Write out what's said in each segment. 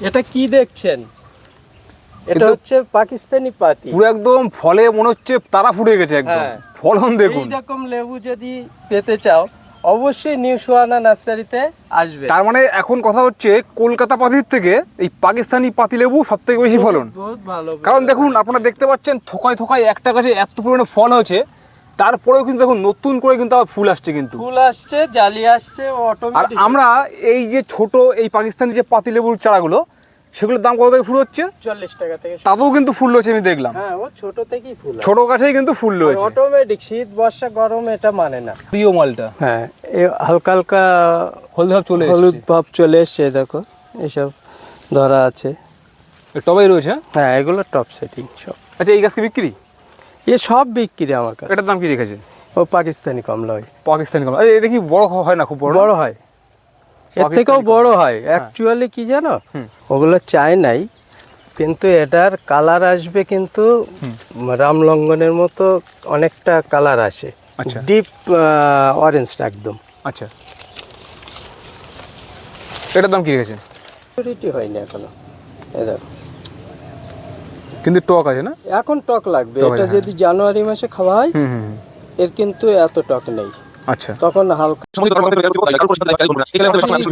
এটা কি দেখছেন? এটা হচ্ছে পাকিস্তানি পাতি। পুরো একদম ফলে মনে হচ্ছে তারা ফুটে গেছে একদম। হ্যাঁ। ফলন দেখুন। এইরকম লেবু যদি পেতে চাও অবশ্যই নিউ সুহানা নার্সারিতে আসবে। তার মানে এখন কথা হচ্ছে কলকাতা পাতির থেকে এই পাকিস্তানি পাতি লেবু সব থেকে বেশি ফলন। বহুত ভালো কারণ দেখুন আপনারা দেখতে পাচ্ছেন থোকায় থোকায় একটা গাছে এত পরিমাণে ফল হয়েছে। তারপরেও কিন্তু দেখুন নতুন করে কিন্তু আবার ফুল আসছে কিন্তু। ফুল আসছে জালি আসছে আর আমরা এই যে ছোট এই পাকিস্তানি যে পাতি লেবুর চারাগুলো সেগুলোর দাম কত থেকে ফুল হচ্ছে? চল্লিশ টাকা থেকে তাতেও কিন্তু ফুল রয়েছে আমি দেখলাম। হ্যাঁ ও ছোট থেকেই ফুল ছোট গাছেই কিন্তু ফুল রয়েছে। অটোমেটিক শীত বর্ষা গরম এটা মানে না। প্রিয় মালটা। হ্যাঁ এ হালকা হালকা হলদে ভাব চলে হলুদ ভাব চলে এসছে দেখো এসব ধরা আছে। টবেই রয়েছে হ্যাঁ? হ্যাঁ এগুলো টপ সেটিং সব। আচ্ছা এই গাছকে বিক্রি? এ সব বিক্রি আমার কাছে। এটার দাম কি রেখেছে? ও পাকিস্তানি কমলা হয় পাকিস্তানি কমলা। আরে এটা কি বড় হয় না খুব বড়? বড় হয়। এর থেকেও। বড় হয়। অ্যাকচুয়ালি কি জানো? ওগুলো চাই নাই কিন্তু এটার কালার আসবে কিন্তু রামলঙ্গনের মতো অনেকটা কালার আসে। আচ্ছা। ডিপ অরেঞ্জটা একদম। আচ্ছা। এটার দাম কি রেখেছে? ম্যাচুরিটি হয়নি এখনও। এ দেখো। কিন্তু টক আছে না? এখন টক লাগবে। এটা হ্যাঁ। যদি জানুয়ারি মাসে খাওয়া হয়। এর কিন্তু এত টক নেই। আচ্ছা। তখন হালকা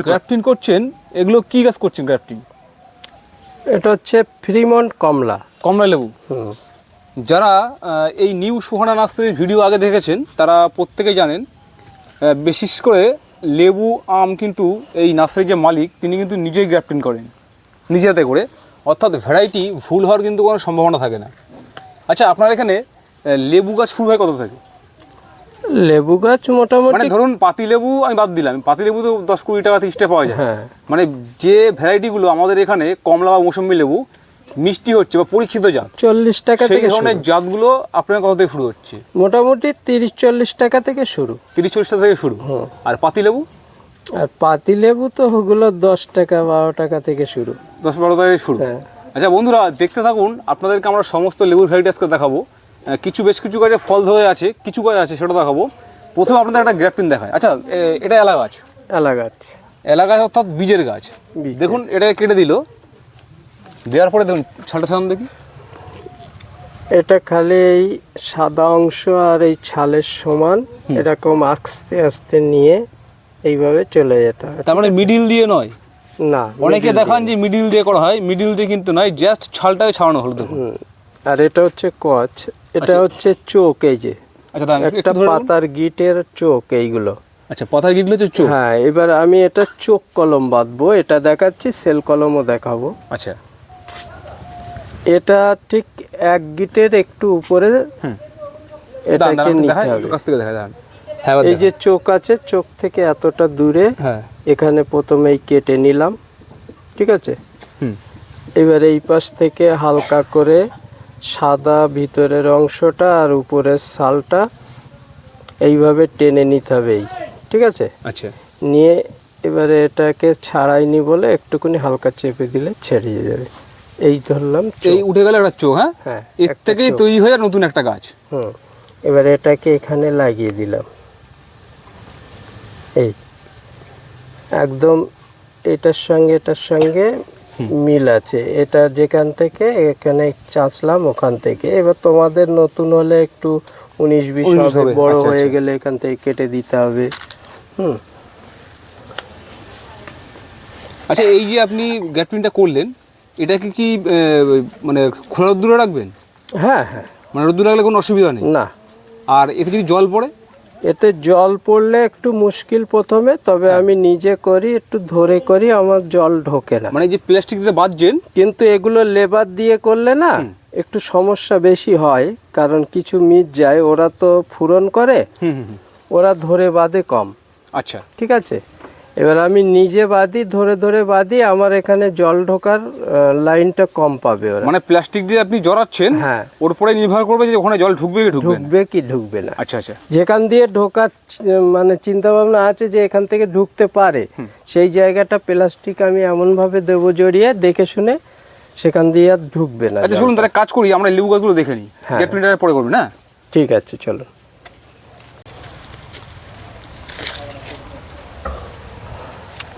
গ্রাফটিং করছেন এগুলো কি গাছ করছেন গ্রাফটিং এটা হচ্ছে ফ্রিমন্ট কমলা। কমলা লেবু? যারা আহ, এই নিউ সুহানা নার্সারির ভিডিও আগে দেখেছেন তারা প্রত্যেকেই জানেন বিশেষ করে লেবু আম কিন্তু এই নার্সারির যে মালিক তিনি কিন্তু নিজেই গ্রাফটিং করেন। নিজে হাতে করে। অর্থাৎ ভ্যারাইটি ভুল হওয়ার কিন্তু কোনো সম্ভাবনা থাকে না। আচ্ছা আপনার এখানে লেবু গাছ শুরু হয় কত থেকে? লেবু গাছ মানে মোটামুটি ধরুন পাতি লেবু আমি বাদ দিলাম। পাতি লেবু তো দশ কুড়ি টাকা তিরিশটা পাওয়া যায়। হ্যাঁ। মানে যে ভ্যারাইটিগুলো আমাদের এখানে কমলা বা মৌসুমি লেবু মিষ্টি হচ্ছে বা পরীক্ষিত জাত চল্লিশ টাকা থেকে ধরনের জাতগুলো আপনার কত থেকে শুরু হচ্ছে? মোটামুটি তিরিশ চল্লিশ টাকা থেকে শুরু। তিরিশ চল্লিশ টাকা থেকে শুরু। আর পাতি লেবু? আর পাতি লেবু তো ওগুলো দশ টাকা বারো টাকা থেকে শুরু। দশ বারো টাকা শুরু। হ্যাঁ। আচ্ছা বন্ধুরা দেখতে থাকুন আপনাদেরকে আমরা সমস্ত লেবুর ভ্যারাইটি আজকে দেখাবো। কিছু বেশ কিছু গাছে ফল ধরে আছে কিছু গাছ আছে সেটা দেখাবো। প্রথমে আপনাদের একটা গ্রাফটিন দেখায়। আচ্ছা এটা এলা গাছ? এলা গাছ। এলা গাছ অর্থাৎ বীজের গাছ। দেখুন এটাকে কেটে দিল। দেওয়ার পরে দেখুন ছালটা ছাড়ান দেখি। এটা খালি এই সাদা অংশ আর এই ছালের সমান। এরকম আস্তে আস্তে নিয়ে এইভাবে চলে যেতে হবে। তার মানে মিডিল দিয়ে নয়? না অনেকে দেখান যে মিডিল দিয়ে করা হয় মিডিল দিয়ে কিন্তু নয় জাস্ট ছালটাকে ছাড়ানো হলো দেখুন। আর এটা হচ্ছে কচ এটা আচ্ছা। হচ্ছে চোখ এই যে। আচ্ছা একটা পাতার গিটের চোখ এইগুলো। আচ্ছা পাতার গিটগুলো হচ্ছে চোখ। হ্যাঁ এবার আমি এটা চোখ কলম বাঁধবো এটা দেখাচ্ছি সেল কলমও দেখাবো। আচ্ছা। এটা ঠিক এক গিটের একটু উপরে এটাকে নিতে হবে। কাছ থেকে এবার এই যে চোখ আছে চোখ থেকে এতটা দূরে হ্যাঁ। এখানে প্রথমেই কেটে নিলাম ঠিক আছে? হুম। এবার এই পাশ থেকে হালকা করে সাদা ভিতরের অংশটা আর উপরের সালটা এইভাবে টেনে নিতে হবে ঠিক আছে? আচ্ছা। নিয়ে এবারে এটাকে ছাড়াইনি বলে একটুখানি হালকা চেপে দিলে ছেড়িয়ে যাবে। এই ধরলাম এই উঠে গেল একটা চোখ হ্যাঁ? হ্যাঁ এর থেকেই। তৈরি হয়ে নতুন একটা গাছ। হুম এবার এটাকে এখানে লাগিয়ে দিলাম। এই। একদম এটার সঙ্গে এটার সঙ্গে মিল আছে। এটা যেখান থেকে এখানে চাঁচলাম ওখান থেকে। এবার তোমাদের নতুন হলে একটু উনিশ বিশ হবে বড় আচ্ছা, হয়ে আচ্ছা। গেলে এখান থেকে কেটে দিতে হবে। হুম। আচ্ছা এই যে আপনি গ্যাপ প্রিন্টটা করলেন এটাকে কি মানে খোলা রোদ্দুরে রাখবেন? হ্যাঁ হ্যাঁ। মানে রোদ্দুরে রাখলে কোনো অসুবিধা নেই? না। আর এতে যদি জল পড়ে? এতে জল পড়লে একটু মুশকিল প্রথমে তবে হ্যাঁ। আমি নিজে করি একটু ধরে করি আমার জল ঢোকে না। মানে যে প্লাস্টিক দিয়ে বাঁধছেন কিন্তু এগুলো লেবার দিয়ে করলে না একটু সমস্যা বেশি হয় কারণ কিছু মিট যায় ওরা তো ফুরন করে। ওরা ধরে বাঁধে কম। আচ্ছা। ঠিক আছে? এবার আমি নিজে বাঁধি ধরে ধরে বাঁধি আমার এখানে জল ঢোকার লাইনটা কম পাবে ওরা। মানে প্লাস্টিক দিয়ে আপনি জড়াচ্ছেন হ্যাঁ। ওর পরে নির্ভর করবে যে ওখানে জল ঢুকবে কি ঢুকবে ঢুকবে কি ঢুকবে না। আচ্ছা আচ্ছা। যেখান দিয়ে ঢোকার মানে চিন্তা ভাবনা আছে যে এখান থেকে ঢুকতে পারে সেই জায়গাটা প্লাস্টিক আমি এমনভাবে দেবো জড়িয়ে দেখে শুনে সেখান দিয়ে আর ঢুকবে না আচ্ছা শুনুন তাহলে কাজ করি আমরা লিউ গাছগুলো দেখে নিই। হ্যাঁ। পরে করবেন না? ঠিক আছে চলো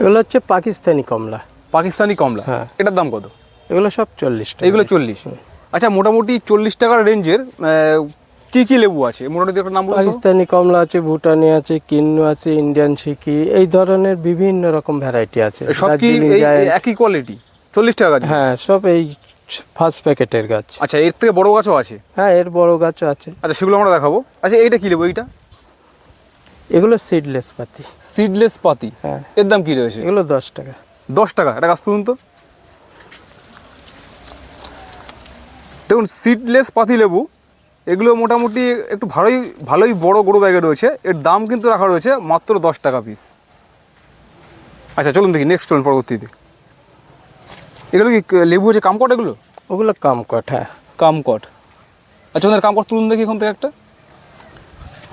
এগুলো হচ্ছে পাকিস্তানি কমলা। পাকিস্তানি কমলা? হ্যাঁ। এটার দাম কত? এগুলো সব চল্লিশ টাকা। এইগুলো চল্লিশ। আচ্ছা মোটামুটি চল্লিশ টাকার রেঞ্জের কি কি লেবু আছে? মোটামুটি একটা নাম পাকিস্তানি কমলা আছে ভুটানি আছে কিন্নু আছে ইন্ডিয়ান সিকি এই ধরনের বিভিন্ন রকম ভ্যারাইটি আছে। সব কি একই কোয়ালিটি চল্লিশ টাকা হ্যাঁ সব এই ফার্স্ট প্যাকেটের গাছ। আচ্ছা এর থেকে বড় গাছও আছে? হ্যাঁ এর বড় গাছও আছে। আচ্ছা সেগুলো আমরা দেখাবো। আচ্ছা এইটা কি লেবু এইটা? এগুলো সিডলেস পাতি। সিডলেস পাতি? হ্যাঁ। এর দাম কি রয়েছে? এগুলো দশ টাকা। দশ টাকা? এটা গাছ তুলুন তো। দেখুন সিডলেস পাতি লেবু এগুলো মোটামুটি একটু ভালোই ভালোই বড় গরু ব্যাগে রয়েছে। এর দাম কিন্তু রাখা রয়েছে মাত্র দশ টাকা পিস আচ্ছা চলুন দেখি নেক্সট চলুন পরবর্তীতে। এগুলো কি লেবু হচ্ছে কামকট এগুলো? ওগুলো কম কট হ্যাঁ। কামকট। আচ্ছা ওদের কামকট তুলুন দেখি এখান থেকে একটা।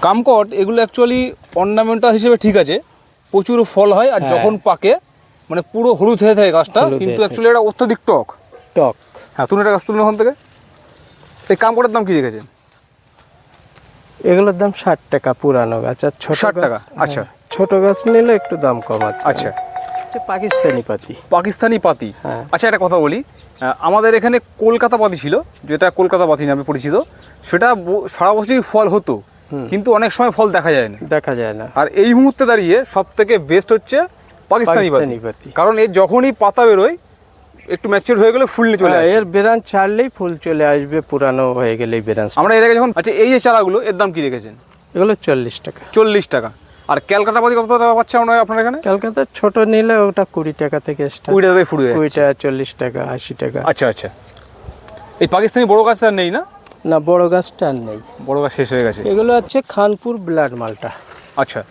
কামকট এগুলো অ্যাকচুয়ালি অর্নামেন্টাল হিসেবে ঠিক আছে প্রচুর ফল হয় আর হ্যাঁ। যখন পাকে মানে পুরো হলুদ হয়ে থাকে গাছটা কিন্তু অ্যাকচুয়ালি এটা অত্যাধিক টক। টক। হ্যাঁ তুমি একটা গাছ তুলুন ওখান থেকে। এই কামকটের দাম কি রেখেছেন? এগুলোর দাম ষাট টাকা পুরানো গাছ আর ছোট 60 গাছ- টাকা, আচ্ছা। হ্যাঁ, ছোট গাছ নিলে একটু দাম কম আছে। আচ্ছা। পাকিস্তানি পাতি। পাকিস্তানি পাতি। হ্যাঁ। আচ্ছা একটা কথা বলি আমাদের এখানে কলকাতা পাতি ছিল যেটা কলকাতা পাতি নামে পরিচিত সেটা সারা বছরই ফল হতো। কিন্তু অনেক সময় ফল দেখা যায় না। দেখা যায় না। আর এই মুহূর্তে দাঁড়িয়ে সব থেকে বেস্ট হচ্ছে পাকিস্তানি পাতি কারণ এর যখনই পাতা বেরোয় একটু ম্যাচিউর হয়ে গেলে ফুললি চলে হ্যাঁ, আসে। এর বেরান ছাড়লেই ফুল চলে আসবে পুরানো হয়ে গেলেই বেরান আমরা এর আগে যখন আচ্ছা এই যে চারাগুলো এর দাম কি রেখেছেন? এগুলো চল্লিশ টাকা। চল্লিশ টাকা। আর ক্যালকাটা পাতি কত টাকা পাচ্ছে আমরা আপনার এখানে? কলকাতার ছোট নিলে ওটা কুড়ি টাকা থেকে কুড়ি টাকা থেকে হয়ে কুড়ি টাকা চল্লিশ টাকা আশি টাকা। আচ্ছা আচ্ছা। এই পাকিস্তানি বড় গাছ আর নেই না? না বড় গাছটা আর নেই। বড় গাছ শেষ হয়ে গেছে। এগুলো হচ্ছে খানপুর ব্লাড মালটা। আচ্ছা।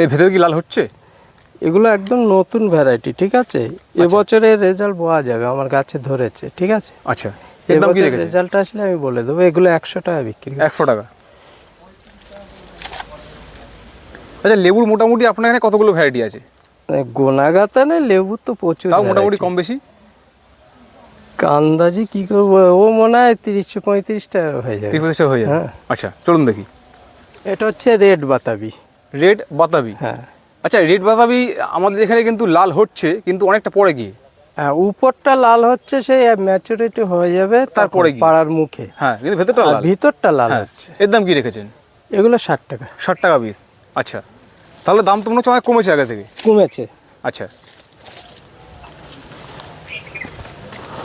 এই ভেতরে কি লাল হচ্ছে? এগুলো একদম নতুন ভ্যারাইটি ঠিক আছে? এবছরে রেজাল্ট পাওয়া যাবে আমার গাছে ধরেছে ঠিক আছে? আচ্ছা। এর দাম কি রেখেছে? রেজাল্ট আসলে আমি বলে দেবো এগুলো একশো টাকা বিক্রি করি। একশো টাকা। আচ্ছা লেবুর মোটামুটি আপনার এখানে কতগুলো ভ্যারাইটি আছে? মানে গোনাগাতা না লেবু তো প্রচুর মোটামুটি কম বেশি? কান্দাজি কি করব? ও মনে হয় তিরিশশো পঁয়ত্রিশ টাকা হয়ে যাবে। তিরিশ হয়ে যাবে? হ্যাঁ। আচ্ছা চলুন দেখি। এটা হচ্ছে রেড বাতাবি। রেড বাতাবি? হ্যাঁ। আচ্ছা রেড বাতাবি আমাদের এখানে কিন্তু লাল হচ্ছে কিন্তু অনেকটা পরে গিয়ে। হ্যাঁ উপরটা লাল হচ্ছে সেই ম্যাচুরিটি হয়ে যাবে তারপরে পাড়ার মুখে। হ্যাঁ কিন্তু ভেতরটা লাল। ভিতরটা লাল হ্যাঁ হচ্ছে। এর দাম কি রেখেছেন? এগুলো ষাট টাকা। ষাট টাকা পিস আচ্ছা তাহলে দাম তো মনে হচ্ছে অনেক কমেছে আগে থেকে। কমেছে। আচ্ছা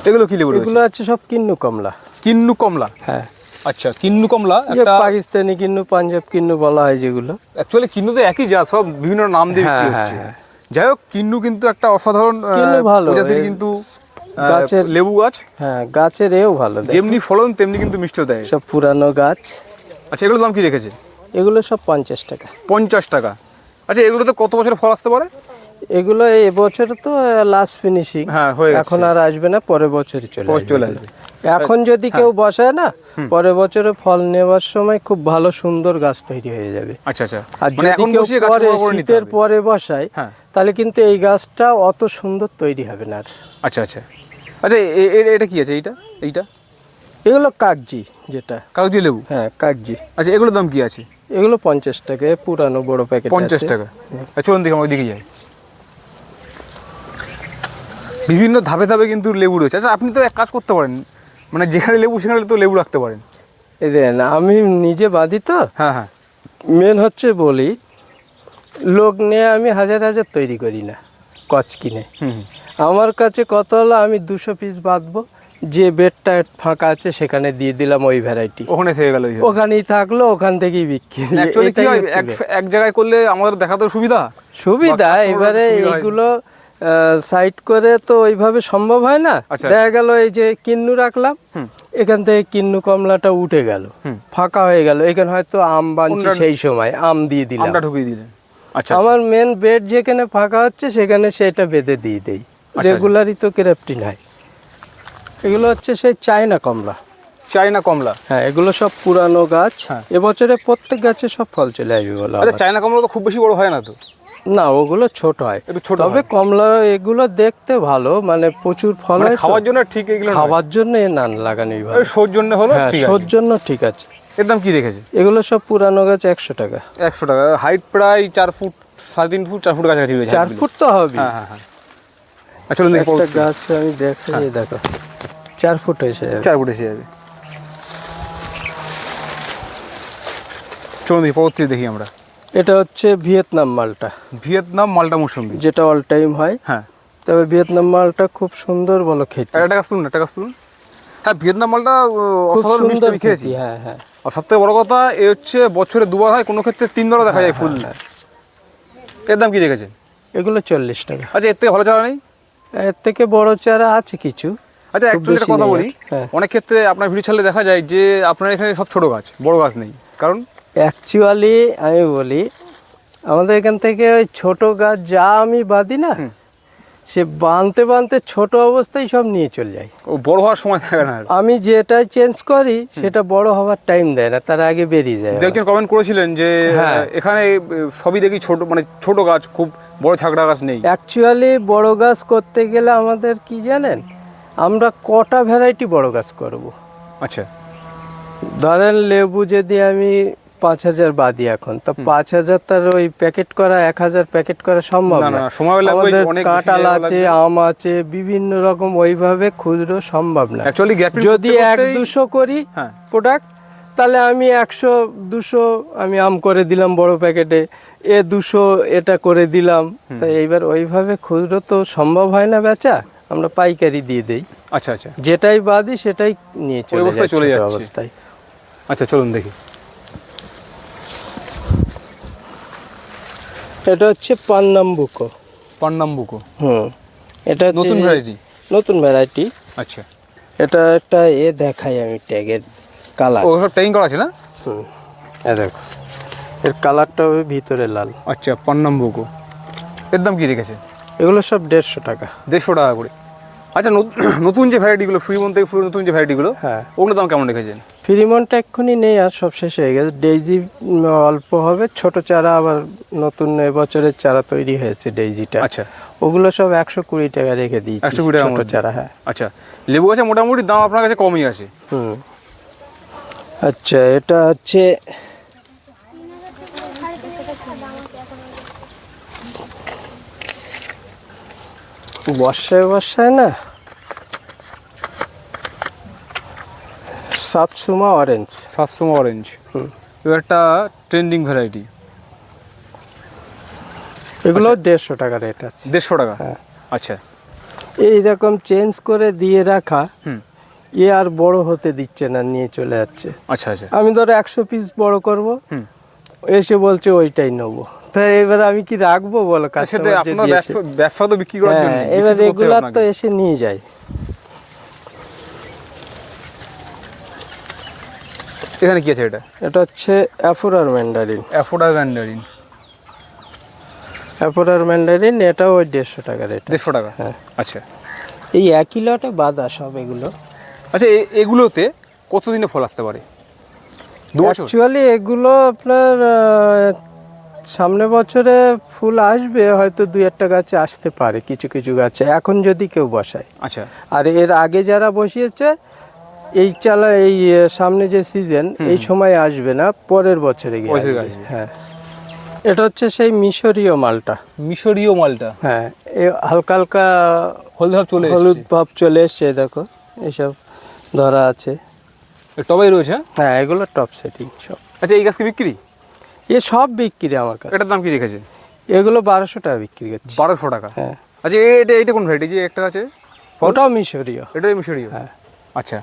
এগুলো কি লেবু এগুলো আছে সব কিন্নু কমলা। কিন্নু কমলা? হ্যাঁ। আচ্ছা কিন্নু কমলা একটা পাকিস্তানি কিন্নু পাঞ্জাব কিন্নু বলা হয় যেগুলো। অ্যাকচুয়ালি কিন্নু তো একই জাত সব বিভিন্ন নাম দিয়ে বিক্রি হ্যাঁ, হচ্ছে। হ্যাঁ, যাই হোক কিন্নু কিন্তু একটা অসাধারণ প্রজাতির কিন্তু গাছের- লেবু গাছ। হ্যাঁ গাছের এও ভালো দেয় যেমনি ফলন তেমনি কিন্তু মিষ্টি দেয়। সব পুরানো গাছ। আচ্ছা এগুলোর দাম কি রেখেছে? এগুলো সব পঞ্চাশ টাকা। পঞ্চাশ টাকা। আচ্ছা এগুলোতে কত বছর ফল আসতে পারে? এগুলো এবছর তো লাস্ট ফিনিশিং হ্যাঁ হয়ে গেছে। এখন আর আসবে না পরের বছরই চলে চলে আসবে। এখন যদি কেউ বসায় না পরের বছরে ফল নেওয়ার সময় খুব ভালো সুন্দর গাছ তৈরি হয়ে যাবে। আচ্ছা আচ্ছা। আর মানে যদি কেউ পরে শীতের পরে বসায় হ্যাঁ। তাহলে কিন্তু এই গাছটা অত সুন্দর তৈরি হবে না আচ্ছা আচ্ছা। আচ্ছা এটা কি আছে? এইটা? এইটা? এগুলো কাগজি যেটা। কাগজি লেবু? হ্যাঁ কাগজি। আচ্ছা এগুলোর দাম কি আছে? এগুলো পঞ্চাশ টাকা পুরানো বড় প্যাকেট পঞ্চাশ টাকা। আচ্ছা, চলুন দেখি আমার দিকে যাই। বিভিন্ন ধাপে ধাপে কিন্তু লেবু রয়েছে। আচ্ছা আপনি তো এক কাজ করতে পারেন। মানে যেখানে লেবু সেখানে তো লেবু রাখতে পারেন। দেন আমি নিজে বাঁধি তো। হ্যাঁ হ্যাঁ। মেন হচ্ছে বলি লোক নিয়ে আমি হাজার হাজার তৈরি করি না কচ কিনে। আমার কাছে কত হলো আমি দুশো পিস বাঁধবো যে বেডটা ফাঁকা আছে সেখানে দিয়ে দিলাম ওই ভ্যারাইটি ওখানে থেকে গেল ওখানেই থাকল ওখান থেকেই বিক্রি। এক জায়গায় করলে আমাদের দেখা তো সুবিধা সুবিধা এবারে এইগুলো সাইড করে তো ওইভাবে সম্ভব হয় না। আচ্ছা। দেখা গেল এই যে কিন্নু রাখলাম এখান থেকে কিন্নু কমলাটা উঠে গেল। ফাঁকা হয়ে গেল। এখানে হয়তো আম বানছি সেই সময় আম দিয়ে দিলাম। আমরা ঢুকিয়ে দিলেন। আচ্ছা আমার মেন বেড যেখানে ফাঁকা হচ্ছে সেখানে সেটা বেঁধে দিয়ে দেই। আচ্ছা। রেগুলারই তো ক্রেপটিন হয়। এগুলো হচ্ছে সেই চায়না কমলা। চায়না কমলা? হ্যাঁ এগুলো সব পুরানো গাছ। হ্যাঁ। এবছরে প্রত্যেক গাছে সব ফল চলে আসবে বলো চায়না কমলা তো খুব বেশি বড় হয় না তো? না ওগুলো ছোট হয়। তবে কমলা এগুলো দেখতে ভালো মানে প্রচুর ফল মানে হয় খাওয়ার জন্য ঠিক এগুলো। খাওয়ার জন্য এ নান লাগানো এইভাবে। শোর জন্য হলো হ্যাঁ ঠিক আছে। শোর জন্য ঠিক আছে। এর দাম কি রেখেছে? এগুলো সব পুরানো গাছ একশো টাকা। একশো টাকা। হাইট প্রায় চার ফুট সাড়ে তিন ফুট চার ফুট কাছাকাছি রয়েছে চার ফুট তো হবে হ্যাঁ হ্যাঁ হ্যাঁ। চলুন দেখি একটা গাছ আমি দেখাই দেখো চার ফুট হয়েছে চার ফুট এসে যাবে। চলুন দেখি পরবর্তী দেখি আমরা। এটা হচ্ছে ভিয়েতনাম মালটা। ভিয়েতনাম মালটা মৌসুমি। যেটা অল টাইম হয় হ্যাঁ। তবে ভিয়েতনাম মালটা খুব সুন্দর বলো খেতে। একটা গাছ তুলুন একটা গাছ তুলুন। হ্যাঁ ভিয়েতনাম মালটা অসাধারণ মিষ্টি আমি খেয়েছি। হ্যাঁ হ্যাঁ। আর সব থেকে বড় কথা এ হচ্ছে বছরে দুবার হয় কোনো ক্ষেত্রে তিন তিনবারও দেখা যায় ফুল। এর দাম কি রেখেছে? এগুলো চল্লিশ টাকা। আচ্ছা এর থেকে ভালো চারা নেই? এর থেকে বড় চারা আছে কিছু। আচ্ছা অ্যাকচুয়ালি একটা কথা বলি। হ্যাঁ। অনেক ক্ষেত্রে আপনার ভিডিও ছাড়লে দেখা যায় যে আপনার এখানে সব ছোট গাছ বড় গাছ নেই। কারণ অ্যাকচুয়ালি আমি বলি আমাদের এখান থেকে ওই ছোটো গাছ যা আমি বাঁধি না সে বাঁধতে বাঁধতে ছোট অবস্থায় সব নিয়ে চলে যায়। ও বড় হওয়ার সময় থাকে না আমি যেটাই চেঞ্জ করি সেটা বড় হওয়ার টাইম দেয় না তার আগে বেরিয়ে যায়। দু একজন কমেন্ট করেছিলেন যে হ্যাঁ। এখানে সবই দেখি ছোট মানে ছোট গাছ খুব বড় ছাগড়া গাছ নেই। অ্যাকচুয়ালি বড় গাছ করতে গেলে আমাদের কি জানেন আমরা কটা ভ্যারাইটি বড় গাছ করব। আচ্ছা। ধরেন লেবু যদি আমি পাঁচ হাজার বাদি এখন। তো পাঁচ হাজার তার ওই প্যাকেট করা এক হাজার প্যাকেট করা সম্ভব না, সময় আমাদের কাঁঠাল আছে আম আছে বিভিন্ন রকম ওইভাবে খুচরো সম্ভব না। যদি এক দুশো করি হ্যাঁ। প্রোডাক্ট তাহলে আমি একশো দুশো আমি আম করে দিলাম বড় প্যাকেটে এ। দুশো এটা করে দিলাম। তো এইবার ওইভাবে খুচরো তো সম্ভব হয় না বেচা আমরা পাইকারি দিয়ে দেই। আচ্ছা আচ্ছা। যেটাই বাদি সেটাই নিয়ে চলে যাচ্ছে। অবস্থায়। আচ্ছা চলুন দেখি। এটা হচ্ছে পান্নাম্বুকো। পান্নাম্বুকো। হুম। এটা নতুন ভ্যারাইটি নতুন ভ্যারাইটি আচ্ছা। এটা একটা এ দেখাই আমি ট্যাগের কালার ও সব ট্রেনিং করা আছে না? হুম। এ দেখো। এর কালারটা হবে ভিতরে লাল। আচ্ছা পান্নাম্বুকো। এর দাম কি রেখেছে? এগুলো সব দেড়শো টাকা। দেড়শো টাকা করে। আচ্ছা নত- নতুন যে ভ্যারাইটিগুলো ফ্রিমন থেকে ফ্রি নতুন যে ভ্যারাইটিগুলো হ্যাঁ। ওগুলো দাম কেমন রেখেছেন? ফিরিমনটা এক্ষুনি নেই আর সব শেষ হয়ে গেছে। ডেইজি অল্প হবে। ছোট চারা আবার নতুন এবছরের চারা তৈরি হয়েছে ডেইজিটা আচ্ছা। ওগুলো সব একশো কুড়ি টাকা রেখে দিয়েছি 120 টাকার ছোট মধ্যে? চারা হ্যাঁ। আচ্ছা। লেবু গাছে মোটামুটি দাম আপনার কাছে কমই আছে হুম। আচ্ছা এটা হচ্ছে বর্ষায় বর্ষায় না? সাতসুমা অরেঞ্জ সাতশো অরেঞ্জ হুম। এবার একটা ট্রেন্ডিং ভ্যারাইটি এগুলো দেড়শো টাকা রেট আছে। দেড়শো টাকা? হ্যাঁ। আচ্ছা। এইরকম চেঞ্জ করে দিয়ে রাখা হুম। এ আর বড় হতে দিচ্ছে না নিয়ে চলে যাচ্ছে। আচ্ছা আচ্ছা। আমি ধরো একশো পিস বড় করব এসে বলছে ওইটাই নেব। তাই এবার আমি কি রাখব বলো কাস্টমার যদি এসে ব্যবসা তো বিক্রি করার জন্য হ্যাঁ এবার রেগুলার তো এসে নিয়ে যায়। এখানে কি আছে এটা? এটা হচ্ছে Afourer mandarin. Afourer mandarin. Afourer mandarin এটাও ওই দেড়শো টাকা রেট দেড়শো টাকা? হ্যাঁ। আচ্ছা। এই একই লটে বাদা সব এগুলো। আচ্ছা এগুলোতে কতদিনে ফল আসতে পারে? দু বছর? অ্যাকচুয়ালি এগুলো আপনার সামনে বছরে ফুল আসবে হয়তো দুই একটা গাছে আসতে পারে কিছু কিছু গাছে। এখন যদি কেউ বসায়। আচ্ছা। আর এর আগে যারা বসিয়েছে এই চালা এই সামনে যে সিজন এই সময় আসবে না পরের বছরে গিয়ে। হ্যাঁ। এটা হচ্ছে সেই মিশরীয় মালটা। মিশরীয় মালটা। হ্যাঁ হালকা হালকা হলদে ভাব চলে হলুদ ভাব চলে এসছে দেখো এইসব ধরা আছে। টবাই রয়েছে হ্যাঁ? হ্যাঁ এগুলো টপ সেটিং সব। আচ্ছা এই গাছ কি বিক্রি? এ সব বিক্রি আমার কাছে। এটার দাম কি রেখেছে? এগুলো বারোশো টাকা বিক্রি করছি। বারোশো টাকা? হ্যাঁ। আচ্ছা এটা এটা কোন ভ্যারাইটি যে একটা আছে? ওটাও মিশরীয়। এটা মিশরীয়? হ্যাঁ। আচ্ছা।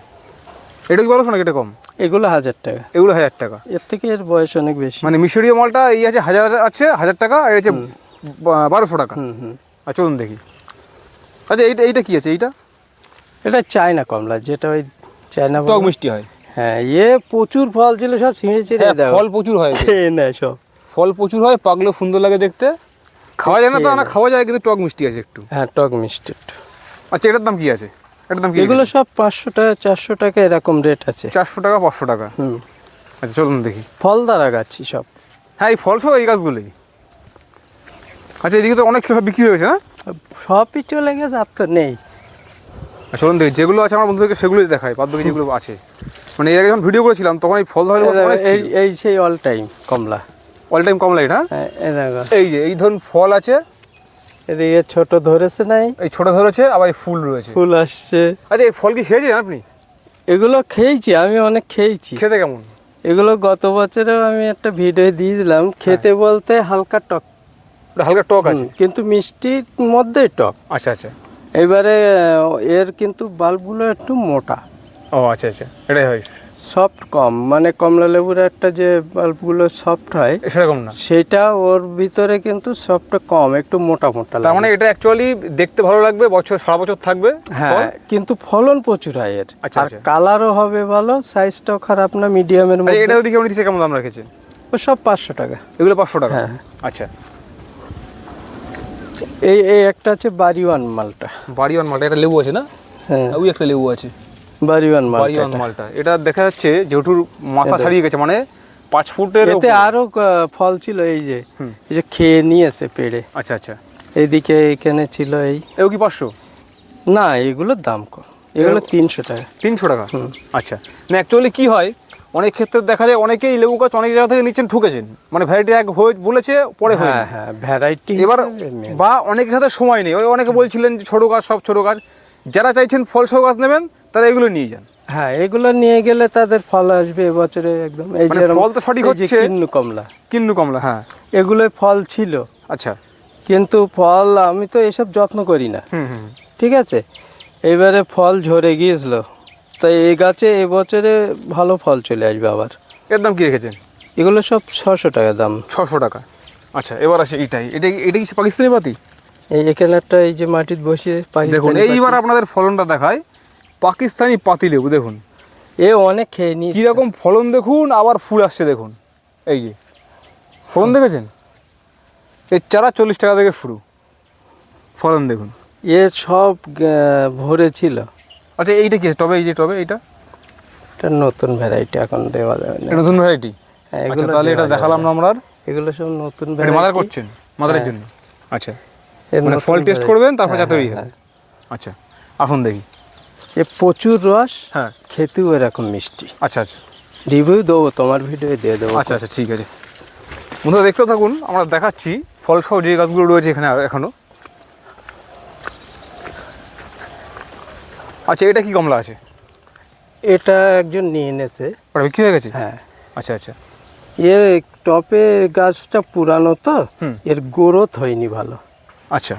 এটা কি বারোশো নাকি এটা কম? এগুলো হাজার টাকা। এগুলো হাজার টাকা। এর থেকে এর বয়স অনেক বেশি। মানে মিশরীয় মালটা এই আছে হাজার আছে হাজার টাকা আর আছে বারোশো টাকা। আর চলুন দেখি। আচ্ছা এইটা এইটা কি আছে এইটা? এটা চায়না কমলা যেটা ওই চায়না টক মিষ্টি হয়। হ্যাঁ এ প্রচুর ফল ছিল সব ছিঁড়ে ছিঁড়ে হ্যাঁ, ফল প্রচুর হয়। নেয় সব। ফল প্রচুর হয় পাকলেও সুন্দর লাগে দেখতে। খাওয়া যায় না তো না খাওয়া যায় কিন্তু টক মিষ্টি আছে একটু। হ্যাঁ টক মিষ্টি একটু। আচ্ছা এটার দাম কি আছে? এটার দাম কি এগুলো সব পাঁচশো টাকা চারশো টাকা এরকম রেট আছে। চারশো টাকা পাঁচশো টাকা? হুম। আচ্ছা চলুন দেখি। ফল দ্বারা গাছি সব। হ্যাঁ এই ফল সব এই গাছগুলোই। আচ্ছা এদিকে তো অনেক সব বিক্রি হয়েছে হ্যাঁ সবই চলে গেছে আর তো নেই। আচ্ছা, চলুন দেখি যেগুলো আছে আমার বন্ধুদেরকে সেগুলোই দেখায় বাদ বাকি যেগুলো আছে। মানে এর আগে যখন ভিডিও করেছিলাম তখন এই ফল ধরে এই এই সেই অল টাইম কমলা। অল টাইম কম লাইট হ্যাঁ এই যে এই ধরুন ফল আছে এদিকে ছোট ধরেছে নাই। এই ছোট ধরেছে আবার এই ফুল রয়েছে। ফুল আসছে। আচ্ছা এই ফল কি খেয়েছেন আপনি? এগুলো খেয়েছি আমি অনেক খেয়েছি। খেতে কেমন? এগুলো গত বছরেও আমি একটা ভিডিও দিয়েছিলাম খেতে বলতে হালকা টক। হালকা টক আছে। কিন্তু মিষ্টির মধ্যেই টক। আচ্ছা আচ্ছা। এবারে এর কিন্তু বাল্বগুলো একটু মোটা। ও আচ্ছা আচ্ছা। এটাই হয়। সফট কম। মানে কমলা লেবুর একটা যে বাল্বগুলো সফট হয় সেরকম না। সেটা ওর ভিতরে কিন্তু সফটটা কম একটু মোটা মোটা তার মানে এটা অ্যাকচুয়ালি দেখতে ভালো লাগবে বছর সারা বছর থাকবে হ্যাঁ কিন্তু ফলন প্রচুর হয় এর। আচ্ছা, আর আচ্ছা। কালারও হবে ভালো সাইজটাও খারাপ না মিডিয়ামের আচ্ছা মধ্যে। এটা ওদিকে উনি কেমন দাম রেখেছে? ও সব পাঁচশো টাকা। এগুলো পাঁচশো টাকা? হ্যাঁ। আচ্ছা। এই এই একটা আছে বাড়িওয়ান মালটা। বাড়িওয়ান মালটা এটা লেবু আছে না? হ্যাঁ। ওই একটা লেবু আছে। বাড়িওয়ান মালটা। বাড়িওয়ান এটা। মালটা। এটা দেখা যাচ্ছে যেহেতুর মাথা ছাড়িয়ে গেছে মানে পাঁচ ফুটের এতে আরও ফল ছিল এই যে। এই যে খেয়ে নিয়েছে পেড়ে। আচ্ছা আচ্ছা। এইদিকে এখানে ছিল এই। এও কি পাঁচশো? না এগুলোর দাম কম। এগুলো তিনশো টাকা। তিনশো টাকা? আচ্ছা। না অ্যাকচুয়ালি কি হয় অনেক ক্ষেত্রে দেখা যায় অনেকেই লেবু গাছ অনেক জায়গা থেকে নিচ্ছেন ঠুকেছেন। মানে ভ্যারাইটি এক হয়ে বলেছে পরে হয় হ্যাঁ হ্যাঁ ভ্যারাইটি এবার বা অনেক হাতে সময় নেই। ওই অনেকে বলছিলেন যে ছোটো গাছ সব ছোটো গাছ। যারা চাইছেন ফল সহ গাছ নেবেন তারা এগুলো নিয়ে যান? হ্যাঁ এগুলো নিয়ে গেলে তাদের ফল আসবে এবছরে একদম। এই মানে যে ফল তো সঠিক হচ্ছে। কিন্নু কমলা। কিন্নু কমলা হ্যাঁ। এগুলো ফল ছিল। আচ্ছা। কিন্তু ফল আমি তো এসব যত্ন করি না। ঠিক আছে? এবারে ফল ঝরে গিয়েছিল। তাই এই গাছে এবছরে ভালো ফল চলে আসবে আবার। এর দাম কি রেখেছেন? এগুলো সব ছশো টাকা দাম। ছশো টাকা। আচ্ছা এবার আসে এটাই এটা এটা কি পাকিস্তানি পাতি? এই এখানে একটা এই যে মাটির বসিয়ে দেখুন এইবার আপনাদের ফলনটা দেখায়। পাকিস্তানি পাতি লেবু দেখুন। এ অনেক খেয়ে নি কীরকম ফলন দেখুন আবার ফুল আসছে দেখুন। এই যে ফলন দেখেছেন? এই চারা চল্লিশ টাকা থেকে শুরু। ফলন দেখুন। এ সব ভরে ছিল। আচ্ছা এইটা কি? টবে এই যে টবে এইটা? এটা নতুন ভ্যারাইটি এখন দেওয়া যাবে না। নতুন ভ্যারাইটি আচ্ছা তাহলে এটা দেখালাম না। আমরা। এগুলো সব নতুন মাদার করছেন? মাদারের হ্যাঁ। জন্য? আচ্ছা। এর মানে ফল টেস্ট করবেন তারপর হ্যাঁ, যাতে হ্যাঁ, আচ্ছা আসুন দেখি। এ প্রচুর রস হ্যাঁ। খেতেও এরকম মিষ্টি। আচ্ছা আচ্ছা। রিভিউ দেবো তোমার ভিডিও দিয়ে দেবো। আচ্ছা আচ্ছা ঠিক আছে। বন্ধুরা দেখতে থাকুন আমরা দেখাচ্ছি। ফল সহ যে গাছগুলো রয়েছে এখানে আর- এখনও। আচ্ছা এটা কি কমলা আছে? এটা একজন নিয়ে এনেছে। বিক্রি হয়ে গেছে? হ্যাঁ। আচ্ছা আচ্ছা। এর টপে গাছটা পুরানো তো। এর গ্রোথ হয়নি ভালো। আচ্ছা।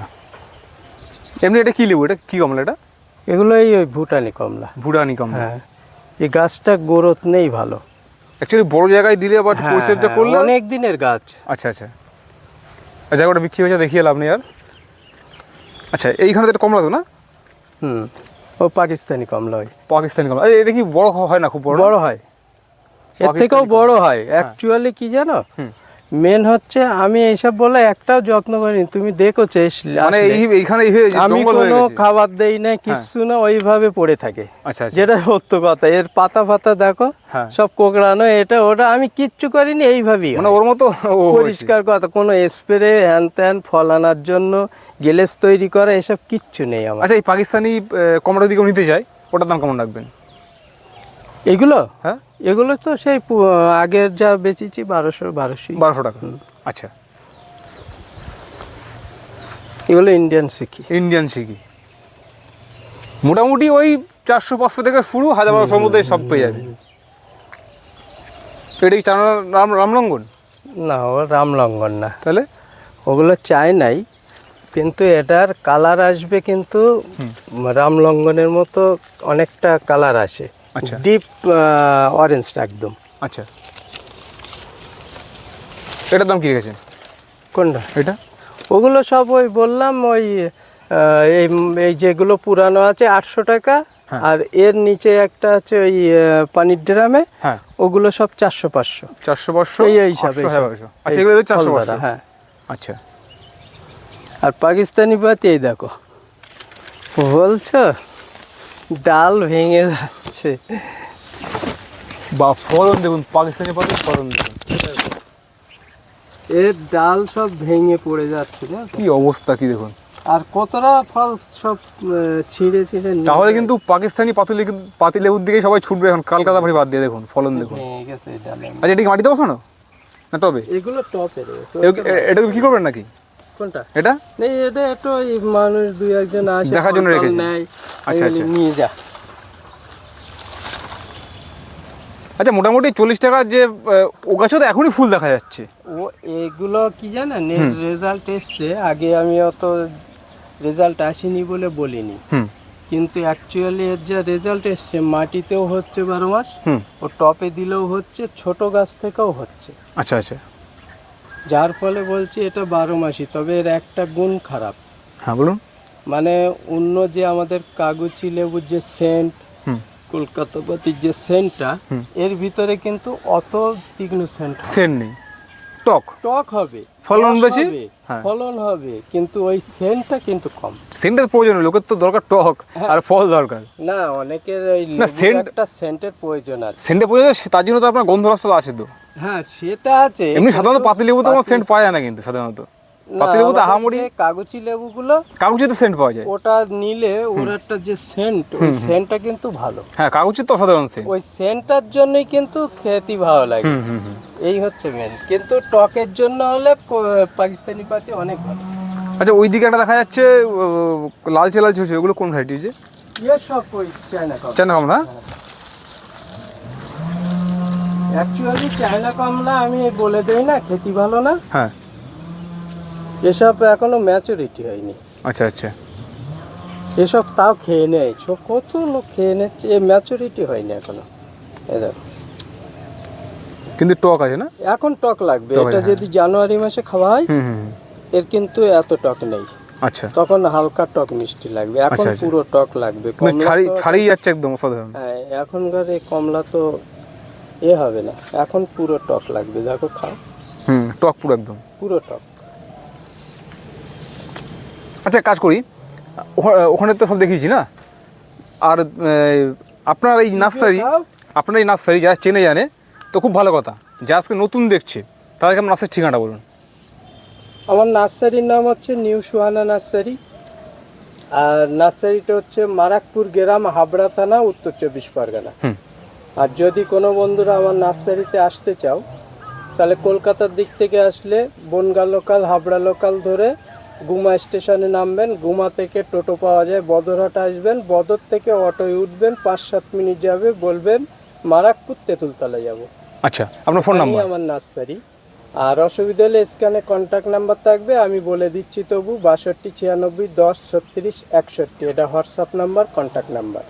এমনি এটা কি লেবু? এটা কি কমলা এটা? এগুলো এই ওই ভুটানি কমলা। ভুটানি কমলা। হ্যাঁ। এই গাছটা গ্রোথ নেই ভালো। অ্যাকচুয়ালি বড় জায়গায় দিলে আবার হ্যাঁ, পরিচর্যা হ্যাঁ, করলে অনেক দিনের গাছ। আচ্ছা আচ্ছা। আচ্ছা ওটা বিক্রি হয়েছে দেখিয়ে লাভ নেই আর। আচ্ছা এইখানে তো কমলা তো না? হুম ও পাকিস্তানি কমলা ওই। পাকিস্তানি কমলা। এটা কি বড় হয় না খুব বড় বড় হয়। এর থেকেও বড় হয়। অ্যাকচুয়ালি কি জানো? হুম। মেন হচ্ছে আমি এইসব বলে একটাও যত্ন করিনি। তুমি এস- মানে এইখানে আমি কোনো খাবার দেই না কিছু না ওইভাবে পড়ে থাকে। আচ্ছা আচ্ছা। যেটা সত্য কথা। এর পাতা ফাতা দেখো হ্যাঁ। সব কোকড়ানো এটা ওটা আমি কিচ্ছু করিনি এইভাবেই মানে ওর মতো পরিষ্কার কথা কোনো স্প্রে হ্যান ত্যান ফল আনার জন্য গেলেস তৈরি করা এসব কিচ্ছু নেই আমার। আচ্ছা এই পাকিস্তানি কমলা দিকে নিতে চাই ওটার দাম কেমন রাখবেন? এগুলো? হ্যাঁ। এগুলো তো সেই আগের যা বেচেছি বারোশো বারোশো বারোশো টাকা। আচ্ছা। এগুলো ইন্ডিয়ান শিখি ইন্ডিয়ান সিকি মোটামুটি ওই চারশো পাঁচশো থেকে শুরু হাজার বারোশোর মধ্যে সব পেয়ে যাবে। এটা কি চার রাম রামলঙ্গন না ও রামলঙ্গন না। তাহলে? ওগুলো চাই নাই কিন্তু এটার কালার আসবে কিন্তু রামলঙ্গনের মতো অনেকটা কালার আসে। আচ্ছা। ডিপ অরেঞ্জটা একদম। আচ্ছা। এটার দাম কি রেখেছেন? কোনটা? এটা? ওগুলো সব ওই বললাম ওই এই এই যেগুলো পুরানো আছে আটশো টাকা হ্যাঁ। আর এর নিচে একটা আছে ওই পানির ড্রামে হ্যাঁ। ওগুলো সব চারশো পাঁচশো। চারশো পাঁচশো? এই হিসাবে হ্যাঁ। আচ্ছা এগুলো চারশো পাঁচশো। হ্যাঁ। আচ্ছা। আর পাকিস্তানি পাতি এই দেখো। বলছো? ডাল ভেঙে যাচ্ছে বা ফলন দেখুন পাকিস্তানি পাতি ফলন দেখুন। এর ডাল সব ভেঙে পড়ে যাচ্ছে না কি অবস্থা কি দেখুন? আর কতটা ফল সব ছিঁড়ে ছিঁড়ে তাহলে কিন্তু পাকিস্তানি পাতুলি পাতি লেবুর দিকে সবাই ছুটবে এখন কালকাতা ভারি বাদ দিয়ে দেখুন ফলন দেখুন। আচ্ছা এটা কি মাটিতে বসানো? না তবে এগুলো টপে এটা কি করবেন নাকি? কোনটা? এটা? নেই এটা একটু মানুষ দুই একজন আসে দেখার জন্য টল আচ্ছা, আচ্ছা। নিয়ে যা। আচ্ছা মোটামুটি চল্লিশ টাকার যে ও গাছে তো এখনই ফুল দেখা যাচ্ছে। ও এগুলো কি জানেন? রেজাল্ট এসছে। আগে আমি অত রেজাল্ট আসেনি বলে বলিনি। কিন্তু অ্যাকচুয়ালি এর যে রেজাল্ট এসছে মাটিতেও হচ্ছে বারো মাস ও টপে দিলেও হচ্ছে ছোট গাছ থেকেও হচ্ছে। আচ্ছা আচ্ছা। যার ফলে বলছি এটা বারো মাসই তবে এর একটা গুণ খারাপ। হ্যাঁ বলুন। মানে অন্য যে আমাদের কাগজি লেবুর যে সেন্ট হুম কলকাতাপাতির যে সেন্টটা এর ভিতরে কিন্তু অত তীক্ষ্ণ সেন্ট সেন্ট নেই। টক? টক হবে। ফলন বেশি? হবে, হ্যাঁ। ফলন হবে কিন্তু ওই সেন্টটা কিন্তু কম। সেন্টের প্রয়োজন লোকের তো দরকার টক আর ফল দরকার। না অনেকের ওই না, সেন্টটা সেন্টের প্রয়োজন আছে। সেন্টের প্রয়োজন তার জন্য তো আপনার গন্ধরাসটা আছে তো। হ্যাঁ সেটা আছে। এমনি সাধারণত পাতি লেবু তো আমার সেন্ট পাওয়া যায় না কিন্তু সাধারণত। না, লেবু তো আহামরি কাগজি লেবুগুলো কাগজে তো সেন্ট পাওয়া যায়। ওটা নিলে ওর একটা যে সেন্ট ওই সেন্টটা কিন্তু ভালো। হ্যাঁ কাগজের তো অসাধারণ সেন্ট ওই সেন্টটার জন্যই কিন্তু খেতে ভালো লাগে। এই হচ্ছে মেন কিন্তু টকের জন্য হলে পাকিস্তানি পাতি অনেক ভালো। আচ্ছা ওই দিকে একটা দেখা যাচ্ছে লালচে লালচে হচ্ছে ওগুলো কোন ভ্যারাইটি যে? ইয়ে সব ওই চায়না কমলা চায়না কমলা অ্যাকচুয়ালি চায়না কমলা আমি বলে দেই না খেতে ভালো না। হ্যাঁ। এসব এখনও ম্যাচুরিটি হয়নি। আচ্ছা আচ্ছা। এসব তাও খেয়ে নেয়। কত লোক খেয়ে নিচ্ছে? এ ম্যাচুরিটি হয়নি এখনও। এ দেখো। কিন্তু টক আছে না? এখন টক লাগবে। এটা হ্যাঁ। যদি জানুয়ারি মাসে খাওয়া হয়। এর কিন্তু এত টক নেই। আচ্ছা। তখন হালকা টক মিষ্টি লাগবে। এখন আচ্ছা, আচ্ছা। পুরো টক লাগবে। ছাড়ি ছাড়িয়ে যাচ্ছে একদম অসাধারণ। হ্যাঁ এখনকার এই কমলা তো এ হবে না। এখন পুরো টক লাগবে। দেখো খাও। হুম টক পুরো একদম। পুরো টক। আচ্ছা কাজ করি। ওখা- ওখানে তো সব দেখিয়েছি না? আর আপনার এই নার্সারি আপনার এই নার্সারি যারা চেনে জানে তো খুব ভালো কথা। যা আজকে নতুন দেখছে তাদেরকে আমার নার্সারির ঠিকানাটা বলুন। আমার নার্সারির নাম হচ্ছে নিউ সুহানা নার্সারি। আর নার্সারিটা হচ্ছে মারাকপুর গ্রাম হাবড়া থানা উত্তর চব্বিশ পরগনা। আর যদি কোনো বন্ধুরা আমার নার্সারিতে আসতে চাও তাহলে কলকাতার দিক থেকে আসলে বনগা লোকাল হাবড়া লোকাল ধরে গুমা স্টেশনে নামবেন গুমা থেকে টোটো পাওয়া যায় বদরহাট আসবেন বদর থেকে অটোয় উঠবেন পাঁচ সাত মিনিট যাবে বলবেন মারাকপুর তেঁতুলতলা যাব। আচ্ছা আপনার ফোন নাম্বার? আমার নার্সারি। আর অসুবিধা হলে স্ক্যানে কন্ট্যাক্ট নাম্বার থাকবে আমি বলে দিচ্ছি তবু বাষট্টি ছিয়ানব্বই দশ ছত্রিশ একষট্টি এটা হোয়াটসঅ্যাপ নাম্বার কন্ট্যাক্ট নাম্বার